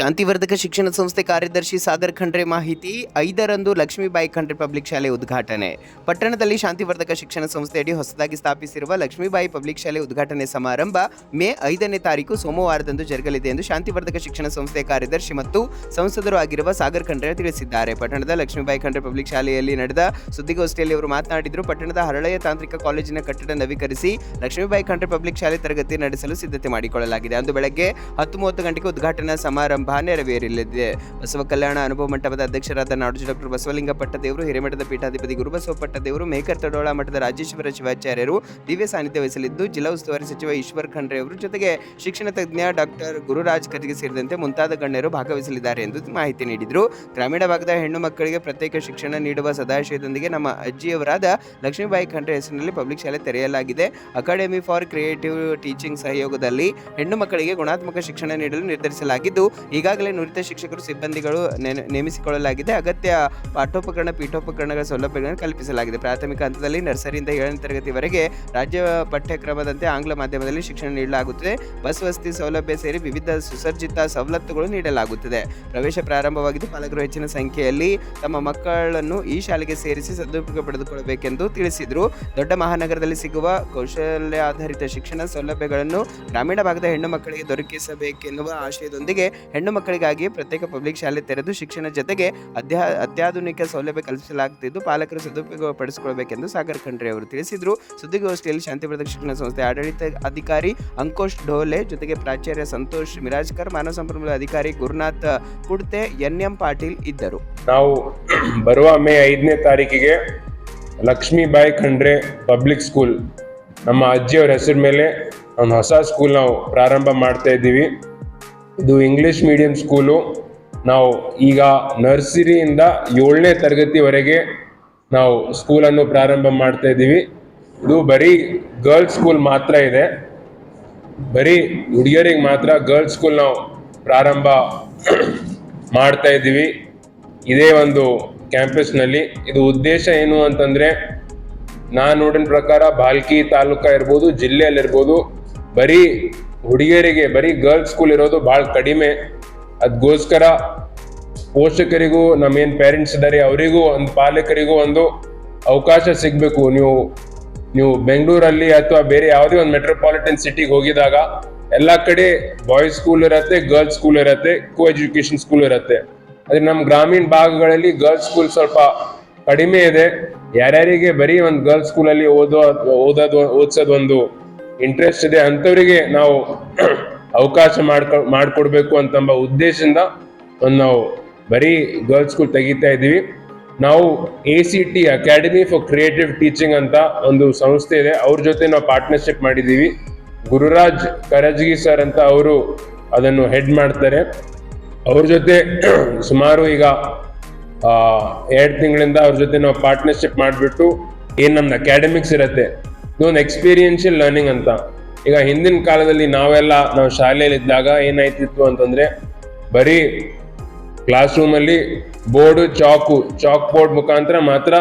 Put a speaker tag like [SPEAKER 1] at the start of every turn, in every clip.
[SPEAKER 1] ಶಾಂತಿವರ್ಧಕ ಶಿಕ್ಷಣ ಸಂಸ್ಥೆ ಕಾರ್ಯದರ್ಶಿ ಸಾಗರ್ ಖಂಡ್ರೆ ಮಾಹಿತಿ, ಐದರಂದು ಲಕ್ಷ್ಮೀಬಾಯಿ ಖಂಡ್ರೆ ಪಬ್ಲಿಕ್ ಶಾಲೆ ಉದ್ಘಾಟನೆ. ಪಟ್ಟಣದಲ್ಲಿ ಶಾಂತಿವರ್ಧಕ ಶಿಕ್ಷಣ ಸಂಸ್ಥೆಯಡಿ ಹೊಸದಾಗಿ ಸ್ಥಾಪಿಸಿರುವ ಲಕ್ಷ್ಮೀಬಾಯಿ ಪಬ್ಲಿಕ್ ಶಾಲೆ ಉದ್ಘಾಟನೆ ಸಮಾರಂಭ ಮೇ ಐದನೇ ತಾರೀಕು ಸೋಮವಾರದಂದು ಜರುಗಲಿದೆ ಎಂದು ಶಾಂತಿವರ್ಧಕ ಶಿಕ್ಷಣ ಸಂಸ್ಥೆ ಕಾರ್ಯದರ್ಶಿ ಮತ್ತು ಸಂಸದರು ಆಗಿರುವ ಸಾಗರ್ ಖಂಡ್ರೆ ತಿಳಿಸಿದ್ದಾರೆ. ಪಟ್ಟಣದ ಲಕ್ಷ್ಮೀಬಾಯಿ ಖಂಡ್ರೆ ಪಬ್ಲಿಕ್ ಶಾಲೆಯಲ್ಲಿ ನಡೆದ ಸುದ್ದಿಗೋಷ್ಠಿಯಲ್ಲಿ ಅವರು ಮಾತನಾಡಿದರು, ಪಟ್ಟಣದ ಹರಳೆಯ ತಾಂತ್ರಿಕ ಕಾಲೇಜಿನ ಕಟ್ಟಡ ನವೀಕರಿಸಿ ಲಕ್ಷ್ಮೀಬಾಯಿ ಖಂಡ್ರೆ ಪಬ್ಲಿಕ್ ಶಾಲೆ ತರಗತಿ ನಡೆಸಲು ಸಿದ್ಧತೆ ಮಾಡಿಕೊಳ್ಳಲಾಗಿದೆ. ಅಂದು ಬೆಳಗ್ಗೆ ಹತ್ತು ಮೂವತ್ತು ಗಂಟೆಗೆ ಉದ್ಘಾಟನಾ ಸಮಾರಂಭ ನೆರವೇರಲಿದೆ ಬಸವ ಕಲ್ಯಾಣ ಅನುಭವ ಮಂಟಪದ ಅಧ್ಯಕ್ಷರಾದ ನಾಡೋಜಿ ಡಾಕ್ಟರ್ ಬಸವಲಿಂಗ ಪಟ್ಟದೇವರು, ಹಿರೇಮಠದ ಪೀಠಾಧಿಪತಿ ಗುರುಬಸವ ಪಟ್ಟದೇವರು, ಮೇಕರ್ ತಡೋಳ ಮಠದ ರಾಜೇಶ್ವರ ಶಿವಾಚಾರ್ಯರು ದಿವ್ಯ ಸಾನ್ನಿಧ್ಯ ವಹಿಸಲಿದ್ದು, ಜಿಲ್ಲಾ ಉಸ್ತುವಾರಿ ಸಚಿವ ಈಶ್ವರ್ ಖಂಡ್ರೆ ಅವರು ಜೊತೆಗೆ ಶಿಕ್ಷಣ ತಜ್ಞ ಡಾಕ್ಟರ್ ಗುರುರಾಜ್ ಕರ್ಗೆ ಸೇರಿದಂತೆ ಮುಂತಾದ ಗಣ್ಯರು ಭಾಗವಹಿಸಲಿದ್ದಾರೆ ಎಂದು ಮಾಹಿತಿ ನೀಡಿದರು. ಗ್ರಾಮೀಣ ಭಾಗದ ಹೆಣ್ಣು ಮಕ್ಕಳಿಗೆ ಪ್ರತ್ಯೇಕ ಶಿಕ್ಷಣ ನೀಡುವ ಸದಾಶಯದೊಂದಿಗೆ ನಮ್ಮ ಅಜ್ಜಿಯವರಾದ ಲಕ್ಷ್ಮೀಬಾಯಿ ಖಂಡ್ರೆ ಹೆಸರಿನಲ್ಲಿ ಪಬ್ಲಿಕ್ ಶಾಲೆ ತೆರೆಯಲಾಗಿದೆ. ಅಕಾಡೆಮಿ ಫಾರ್ ಕ್ರಿಯೇಟಿವ್ ಟೀಚಿಂಗ್ ಸಹಯೋಗದಲ್ಲಿ ಹೆಣ್ಣು ಮಕ್ಕಳಿಗೆ ಗುಣಾತ್ಮಕ ಶಿಕ್ಷಣ ನೀಡಲು ನಿರ್ಧರಿಸಲಾಗಿದ್ದು ಈಗಾಗಲೇ ನುರಿತ ಶಿಕ್ಷಕರು ಸಿಬ್ಬಂದಿಗಳು ನೇಮಿಸಿಕೊಳ್ಳಲಾಗಿದೆ. ಅಗತ್ಯ ಪಾಠೋಪಕರಣ, ಪೀಠೋಪಕರಣಗಳ ಸೌಲಭ್ಯಗಳನ್ನು ಕಲ್ಪಿಸಲಾಗಿದೆ. ಪ್ರಾಥಮಿಕ ಹಂತದಲ್ಲಿ ನರ್ಸರಿಯಿಂದ ಏಳನೇ ತರಗತಿವರೆಗೆ ರಾಜ್ಯ ಪಠ್ಯಕ್ರಮದಂತೆ ಆಂಗ್ಲ ಮಾಧ್ಯಮದಲ್ಲಿ ಶಿಕ್ಷಣ ನೀಡಲಾಗುತ್ತದೆ. ಬಸ್ ವಸತಿ ಸೌಲಭ್ಯ ಸೇರಿ ವಿವಿಧ ಸುಸರ್ಜಿತ ಸವಲತ್ತುಗಳು ನೀಡಲಾಗುತ್ತದೆ. ಪ್ರವೇಶ ಪ್ರಾರಂಭವಾಗಿದ್ದು ಪಾಲಕರು ಹೆಚ್ಚಿನ ಸಂಖ್ಯೆಯಲ್ಲಿ ತಮ್ಮ ಮಕ್ಕಳನ್ನು ಈ ಶಾಲೆಗೆ ಸೇರಿಸಿ ಸದುಪಯೋಗ ಪಡೆದುಕೊಳ್ಳಬೇಕೆಂದು ತಿಳಿಸಿದರು. ದೊಡ್ಡ ಮಹಾನಗರದಲ್ಲಿ ಸಿಗುವ ಕೌಶಲ್ಯ ಆಧಾರಿತ ಶಿಕ್ಷಣ ಸೌಲಭ್ಯಗಳನ್ನು ಗ್ರಾಮೀಣ ಭಾಗದ ಹೆಣ್ಣು ಮಕ್ಕಳಿಗೆ ದೊರಕಿಸಬೇಕೆನ್ನುವ ಆಶಯದೊಂದಿಗೆ ಹೆಣ್ಣು ಮಕ್ಕಳಿಗಾಗಿ ಪ್ರತ್ಯೇಕ ಪಬ್ಲಿಕ್ ಶಾಲೆ ತೆರೆದು ಶಿಕ್ಷಣ ಜೊತೆಗೆ ಅತ್ಯಾ ಅತ್ಯಾಧುನಿಕ ಸೌಲಭ್ಯ ಕಲ್ಪಿಸಲಾಗುತ್ತಿದ್ದು ಪಾಲಕರು ಸದುಪಯೋಗ ಪಡಿಸಿಕೊಳ್ಳಬೇಕೆಂದು ಸಾಗರ್ ಖಂಡ್ರೆ ಅವರು ತಿಳಿಸಿದರು. ಸುದ್ದಿಗೋಷ್ಠಿಯಲ್ಲಿ ಶಾಂತಿವರ್ಧಕ ಶಿಕ್ಷಣ ಸಂಸ್ಥೆ ಆಡಳಿತ ಅಧಿಕಾರಿ ಅಂಕೋಶ್ ಡೋಲೆ ಜೊತೆಗೆ ಪ್ರಾಚಾರ್ಯ ಸಂತೋಷ್ ಮಿರಾಜ್ಕರ್, ಮಾನವ ಸಂಪನ್ಮೂಲ ಅಧಿಕಾರಿ ಗುರುನಾಥ್ ಕುಡ್ತೆ ಎನ್ ಎಂ ಪಾಟೀಲ್ ಇದ್ದರು.
[SPEAKER 2] ನಾವು ಬರುವ ಮೇ ಐದನೇ ತಾರೀಕಿಗೆ ಲಕ್ಷ್ಮೀಬಾಯಿ ಖಂಡ್ರೆ ಪಬ್ಲಿಕ್ ಸ್ಕೂಲ್, ನಮ್ಮ ಅಜ್ಜಿಯವರ ಹೆಸರು ಮೇಲೆ ಒಂದು ಹೊಸ ಸ್ಕೂಲ್ ನಾವು ಪ್ರಾರಂಭ ಮಾಡ್ತಾ ಇದ್ದೀವಿ. ಇದು ಇಂಗ್ಲಿಷ್ ಮೀಡಿಯಂ ಸ್ಕೂಲು ನಾವು ಈಗ ನರ್ಸರಿಯಿಂದ ಏಳನೇ ತರಗತಿವರೆಗೆ ನಾವು ಸ್ಕೂಲನ್ನು ಪ್ರಾರಂಭ ಮಾಡ್ತಾ ಇದ್ದೀವಿ. ಇದು ಬರೀ ಗರ್ಲ್ಸ್ ಸ್ಕೂಲ್ ಮಾತ್ರ ಇದೆ. ಬರೀ ಹುಡುಗಿಯರಿಗೆ ಮಾತ್ರ ಗರ್ಲ್ಸ್ ಸ್ಕೂಲ್ ನಾವು ಪ್ರಾರಂಭ ಮಾಡ್ತಾ ಇದ್ದೀವಿ. ಇದೇ ಒಂದು ಕ್ಯಾಂಪಸ್ನಲ್ಲಿ ಇದು ಉದ್ದೇಶ ಏನು ಅಂತಂದರೆ, ನಾನು ನೋಡಿನ ಪ್ರಕಾರ ಬಾಲ್ಕಿ ತಾಲೂಕ ಇರ್ಬೋದು, ಜಿಲ್ಲೆಯಲ್ಲಿರ್ಬೋದು, ಬರೀ ಹುಡುಗಿಯರಿಗೆ ಬರೀ ಗರ್ಲ್ಸ್ ಸ್ಕೂಲ್ ಇರೋದು ಭಾಳ ಕಡಿಮೆ. ಅದಕ್ಕೋಸ್ಕರ ಪೋಷಕರಿಗೂ, ನಮ್ಮೇನು ಪೇರೆಂಟ್ಸ್ ಇದ್ದಾರೆ ಅವರಿಗೂ ಒಂದು ಪಾಲಕರಿಗೂ ಒಂದು ಅವಕಾಶ ಸಿಗಬೇಕು. ನೀವು ನೀವು ಬೆಂಗಳೂರಲ್ಲಿ ಅಥವಾ ಬೇರೆ ಯಾವುದೇ ಒಂದು ಮೆಟ್ರೋಪಾಲಿಟನ್ ಸಿಟಿಗೆ ಹೋಗಿದಾಗ, ಎಲ್ಲ ಕಡೆ ಬಾಯ್ಸ್ ಸ್ಕೂಲ್ ಇರುತ್ತೆ ಗರ್ಲ್ಸ್ ಸ್ಕೂಲ್ ಇರುತ್ತೆ ಕೋ ಎಜುಕೇಶನ್ ಸ್ಕೂಲ್ ಇರುತ್ತೆ. ಅದೇ ನಮ್ಮ ಗ್ರಾಮೀಣ ಭಾಗಗಳಲ್ಲಿ ಗರ್ಲ್ಸ್ ಸ್ಕೂಲ್ ಸ್ವಲ್ಪ ಕಡಿಮೆ ಇದೆ. ಯಾರ್ಯಾರಿಗೆ ಬರೀ ಒಂದು ಗರ್ಲ್ಸ್ ಸ್ಕೂಲಲ್ಲಿ ಓದೋ, ಓದೋದು, ಓದಿಸೋದು ಒಂದು ಇಂಟ್ರೆಸ್ಟ್ ಇದೆ ಅಂಥವರಿಗೆ ನಾವು ಅವಕಾಶ ಮಾಡ್ಕೊ, ಮಾಡಿಕೊಡ್ಬೇಕು ಅಂತಂಬ ಉದ್ದೇಶದಿಂದ ಒಂದು ನಾವು ಬರೀ ಗರ್ಲ್ಸ್ ಸ್ಕೂಲ್ ತೆಗಿತಾ ಇದ್ದೀವಿ. ನಾವು A C T academy for creative teaching ಅಂತ ಒಂದು ಸಂಸ್ಥೆ ಇದೆ. ಅವ್ರ ಜೊತೆ ನಾವು ಪಾರ್ಟ್ನರ್ಶಿಪ್ ಮಾಡಿದ್ದೀವಿ. ಗುರುರಾಜ್ ಕರಜ್ಗಿ ಸರ್ ಅಂತ ಅವರು ಅದನ್ನು ಹೆಡ್ ಮಾಡ್ತಾರೆ. ಅವ್ರ ಜೊತೆ ಸುಮಾರು ಈಗ ಎರಡು ತಿಂಗಳಿಂದ ಅವ್ರ ಜೊತೆ ನಾವು ಪಾರ್ಟ್ನರ್ಶಿಪ್ ಮಾಡಿಬಿಟ್ಟು ಏನು ನಮ್ದು ಅಕಾಡೆಮಿಕ್ಸ್ ಇರುತ್ತೆ. ಇದೊಂದು ಎಕ್ಸ್ಪೀರಿಯನ್ಷಿಯಲ್ ಲರ್ನಿಂಗ್ ಅಂತ. ಈಗ ಹಿಂದಿನ ಕಾಲದಲ್ಲಿ ನಾವೆಲ್ಲ ನಾವು ಶಾಲೆಯಲ್ಲಿ ಇದ್ದಾಗ ಏನಾಯ್ತಿತ್ತು ಅಂತಂದ್ರೆ ಬರೀ ಕ್ಲಾಸ್ ರೂಮಲ್ಲಿ ಬೋರ್ಡು, ಚಾಕು ಚಾಕ್ ಬೋರ್ಡ್ ಮುಖಾಂತರ ಮಾತ್ರ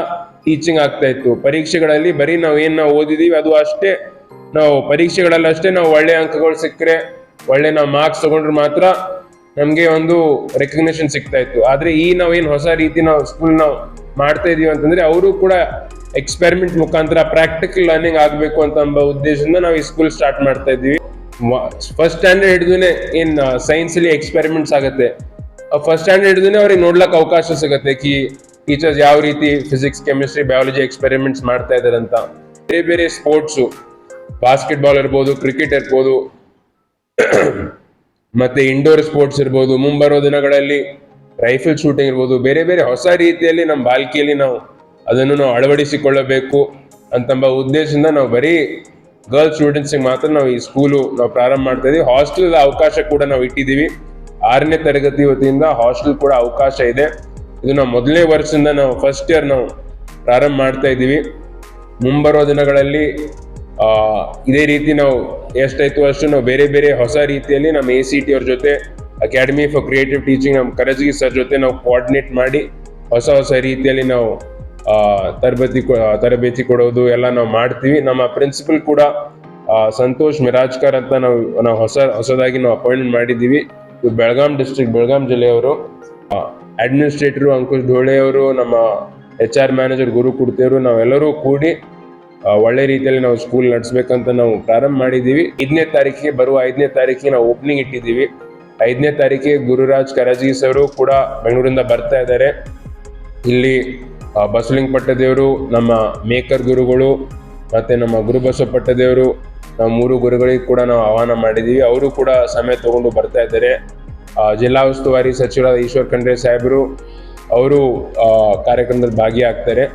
[SPEAKER 2] ಟೀಚಿಂಗ್ ಆಗ್ತಾ ಇತ್ತು. ಪರೀಕ್ಷೆಗಳಲ್ಲಿ ಬರೀ ನಾವು ಏನು ನಾವು ಓದಿದೀವಿ ಅದು ಅಷ್ಟೇ. ನಾವು ಪರೀಕ್ಷೆಗಳಲ್ಲಿ ಅಷ್ಟೇ ನಾವು ಒಳ್ಳೆ ಅಂಕಗಳು ಸಿಕ್ಕರೆ, ಒಳ್ಳೆ ನಾವು ಮಾರ್ಕ್ಸ್ ತಗೊಂಡ್ರೆ ಮಾತ್ರ ನಮಗೆ ಒಂದು ರೆಕಗ್ನಿಷನ್ ಸಿಗ್ತಾ ಇತ್ತು. ಆದ್ರೆ ಈ ನಾವು ಏನು ಹೊಸ ರೀತಿ ನಾವು ಸ್ಕೂಲ್ ನಾವು ಮಾಡ್ತಾ ಇದೀವಿ ಅಂತಂದ್ರೆ ಅವರು ಕೂಡ ಎಕ್ಸ್ಪೆರಿಮೆಂಟ್ ಮುಖಾಂತರ ಪ್ರಾಕ್ಟಿಕಲ್ ಲರ್ನಿಂಗ್ ಆಗಬೇಕು ಅಂತ ಎಂಬ ಉದ್ದೇಶದಿಂದ ನಾವು ಈ ಸ್ಕೂಲ್ ಸ್ಟಾರ್ಟ್ ಮಾಡ್ತಾ ಇದ್ದೀವಿ. ಫಸ್ಟ್ ಸ್ಟ್ಯಾಂಡರ್ಡ್ ಹಿಡಿದುನೆ ಇನ್ ಸೈನ್ಸ್ ಅಲ್ಲಿ ಎಕ್ಸ್ಪೆರಿಮೆಂಟ್ಸ್ ಆಗುತ್ತೆ. ಫಸ್ಟ್ ಸ್ಟ್ಯಾಂಡರ್ಡ್ ಹಿಡಿದುನೆ ಅವ್ರಿಗೆ ನೋಡ್ಲಕ್ ಅವಕಾಶ ಸಿಗುತ್ತೆ ಕಿ ಟೀಚರ್ಸ್ ಯಾವ ರೀತಿ ಫಿಸಿಕ್ಸ್ ಕೆಮಿಸ್ಟ್ರಿ ಬಯಾಲಜಿ ಎಕ್ಸ್ಪೆರಿಮೆಂಟ್ಸ್ ಮಾಡ್ತಾ ಇದ್ದಾರೆ ಅಂತ. ಬೇರೆ ಬೇರೆ ಸ್ಪೋರ್ಟ್ಸು ಬಾಸ್ಕೆಟ್ಬಾಲ್ ಇರ್ಬೋದು ಕ್ರಿಕೆಟ್ ಇರ್ಬೋದು, ಮತ್ತೆ ಇಂಡೋರ್ ಸ್ಪೋರ್ಟ್ಸ್ ಇರ್ಬೋದು ಮುಂಬರೋ ದಿನಗಳಲ್ಲಿ ರೈಫಲ್ ಶೂಟಿಂಗ್ ಇರ್ಬೋದು, ಬೇರೆ ಬೇರೆ ಹೊಸ ರೀತಿಯಲ್ಲಿ ನಮ್ಮ ಬಾಲ್ಕಿಯಲ್ಲಿ ನಾವು ಅದನ್ನು ನಾವು ಅಳವಡಿಸಿಕೊಳ್ಳಬೇಕು ಅಂತಂಬ ಉದ್ದೇಶದಿಂದ ನಾವು ಬರೀ ಗರ್ಲ್ಸ್ ಸ್ಟೂಡೆಂಟ್ಸಿಗೆ ಮಾತ್ರ ನಾವು ಈ ಸ್ಕೂಲು ನಾವು ಪ್ರಾರಂಭ ಮಾಡ್ತಾ ಇದೀವಿ. ಹಾಸ್ಟೆಲ್ ಅವಕಾಶ ಕೂಡ ನಾವು ಇಟ್ಟಿದ್ದೀವಿ. ಆರನೇ ತರಗತಿ ವತಿಯಿಂದ ಹಾಸ್ಟೆಲ್ ಕೂಡ ಅವಕಾಶ ಇದೆ. ಇದು ನಾವು ಮೊದಲನೇ ವರ್ಷದಿಂದ ನಾವು ಫಸ್ಟ್ ಇಯರ್ ನಾವು ಪ್ರಾರಂಭ ಮಾಡ್ತಾ ಇದ್ದೀವಿ. ಮುಂಬರುವ ದಿನಗಳಲ್ಲಿ ಇದೇ ರೀತಿ ನಾವು ಎಷ್ಟಾಯ್ತು ಅಷ್ಟು ನಾವು ಬೇರೆ ಬೇರೆ ಹೊಸ ರೀತಿಯಲ್ಲಿ ನಮ್ಮ ಎ ಸಿ ಟಿ ಅವ್ರ ಜೊತೆ ಅಕಾಡೆಮಿ ಫಾರ್ ಕ್ರಿಯೇಟಿವ್ ಟೀಚಿಂಗ್ ನಮ್ಮ ಕರಜಗಿ ಸರ್ ಜೊತೆ ನಾವು ಕೋಆರ್ಡಿನೇಟ್ ಮಾಡಿ ಹೊಸ ಹೊಸ ರೀತಿಯಲ್ಲಿ ನಾವು ತರಬೇತಿ ತರಬೇತಿ ಕೊಡೋದು ಎಲ್ಲ ನಾವು ಮಾಡ್ತೀವಿ. ನಮ್ಮ ಪ್ರಿನ್ಸಿಪಲ್ ಕೂಡ ಸಂತೋಷ್ ಮಿರಾಜ್ಕರ್ ಅಂತ ನಾವು ನಾವು ಹೊಸ, ಹೊಸದಾಗಿ ನಾವು ಅಪಾಯಿಂಟ್ಮೆಂಟ್ ಮಾಡಿದ್ದೀವಿ. ಇದು ಬೆಳಗಾಂ ಡಿಸ್ಟ್ರಿಕ್ಟ್ ಬೆಳಗಾಂ ಜಿಲ್ಲೆಯವರು. ಅಡ್ಮಿನಿಸ್ಟ್ರೇಟರು ಅಂಕುಶ್ ಧೋಳೆಯವರು ನಮ್ಮ ಎಚ್ ಆರ್ ಮ್ಯಾನೇಜರ್ ಗುರು ಕುಡ್ತಿಯವರು ನಾವೆಲ್ಲರೂ ಕೂಡಿ ಒಳ್ಳೆ ರೀತಿಯಲ್ಲಿ ನಾವು ಸ್ಕೂಲ್ ನಡೆಸ್ಬೇಕಂತ ನಾವು ಪ್ರಾರಂಭ ಮಾಡಿದ್ದೀವಿ. ಐದನೇ ತಾರೀಕಿಗೆ ಬರುವ ಐದನೇ ತಾರೀಕಿಗೆ ನಾವು ಓಪನಿಂಗ್ ಇಟ್ಟಿದ್ದೀವಿ. ಐದನೇ ತಾರೀಕಿಗೆ ಗುರುರಾಜ್ ಕರಜಗಿ ಅವರು ಕೂಡ ಬೆಂಗಳೂರಿಂದ ಬರ್ತಾ ಇದ್ದಾರೆ. ಇಲ್ಲಿ ಆ, ಬಸವಲಿಂಗ ಪಟ್ಟದೇವರು ನಮ್ಮ ಮೇಕರ್ ಗುರುಗಳು ಮತ್ತು ನಮ್ಮ ಗುರುಬಸವ ಪಟ್ಟದೇವರು ನಮ್ಮ ಮೂರು ಗುರುಗಳಿಗೆ ಕೂಡ ನಾವು ಆಹ್ವಾನ ಮಾಡಿದ್ದೀವಿ. ಅವರು ಕೂಡ ಸಮಯ ತಗೊಂಡು ಬರ್ತಾ ಇದ್ದಾರೆ. ಜಿಲ್ಲಾ ಉಸ್ತುವಾರಿ ಸಚಿವರಾದ ಈಶ್ವರ್ ಖಂಡ್ರೆ ಸಾಹೇಬರು ಅವರು ಕಾರ್ಯಕ್ರಮದಲ್ಲಿ ಭಾಗಿಯಾಗ್ತಾರೆ.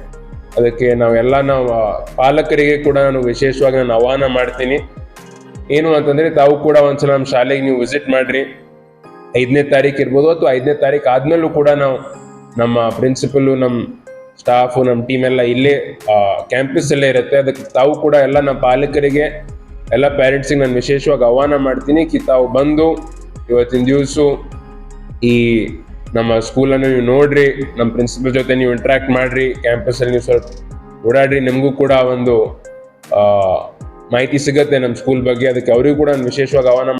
[SPEAKER 2] ಅದಕ್ಕೆ ನಾವೆಲ್ಲ ನಾವು ಪಾಲಕರಿಗೆ ಕೂಡ ನಾನು ವಿಶೇಷವಾಗಿ ನಾನು ಆಹ್ವಾನ ಮಾಡ್ತೀನಿ. ಏನು ಅಂತಂದರೆ ತಾವು ಕೂಡ ಒಂದ್ಸಲ ನಮ್ಮ ಶಾಲೆಗೆ ನೀವು ವಿಸಿಟ್ ಮಾಡಿರಿ. ಐದನೇ ತಾರೀಕು ಇರ್ಬೋದು ಅಥವಾ ಐದನೇ ತಾರೀಕು ಆದಮೇಲೂ ಕೂಡ ನಾವು ನಮ್ಮ ಪ್ರಿನ್ಸಿಪಲ್ಲು ನಮ್ಮ ಸ್ಟಾಫು ನಮ್ಮ ಟೀಮ್ ಎಲ್ಲ ಇಲ್ಲೇ ಕ್ಯಾಂಪಸ್ ಅಲ್ಲೇ ಇರುತ್ತೆ. ಅದಕ್ಕೆ ತಾವು ಕೂಡ ಎಲ್ಲ ನಮ್ಮ ಪಾಲಕರಿಗೆ, ಎಲ್ಲ ಪೇರೆಂಟ್ಸಿಗೆ ನಾನು ವಿಶೇಷವಾಗಿ ಆಹ್ವಾನ ಮಾಡ್ತೀನಿ ಕಿ ತಾವು ಬಂದು ಇವತ್ತಿನ ದಿವಸ ಈ ನಮ್ಮ ಸ್ಕೂಲನ್ನು ನೀವು ನೋಡ್ರಿ, ನಮ್ಮ ಪ್ರಿನ್ಸಿಪಲ್ ಜೊತೆ ನೀವು ಇಂಟ್ರ್ಯಾಕ್ಟ್ ಮಾಡ್ರಿ ಕ್ಯಾಂಪಸ್ಸಲ್ಲಿ ನೀವು ಸ್ವಲ್ಪ ಓಡಾಡ್ರಿ, ನಿಮಗೂ ಕೂಡ ಒಂದು ಮಾಹಿತಿ ಸಿಗುತ್ತೆ ನಮ್ಮ ಸ್ಕೂಲ್ ಬಗ್ಗೆ. ಅದಕ್ಕೆ ಅವರಿಗೂ ಕೂಡ ವಿಶೇಷವಾಗಿ ಆಹ್ವಾನ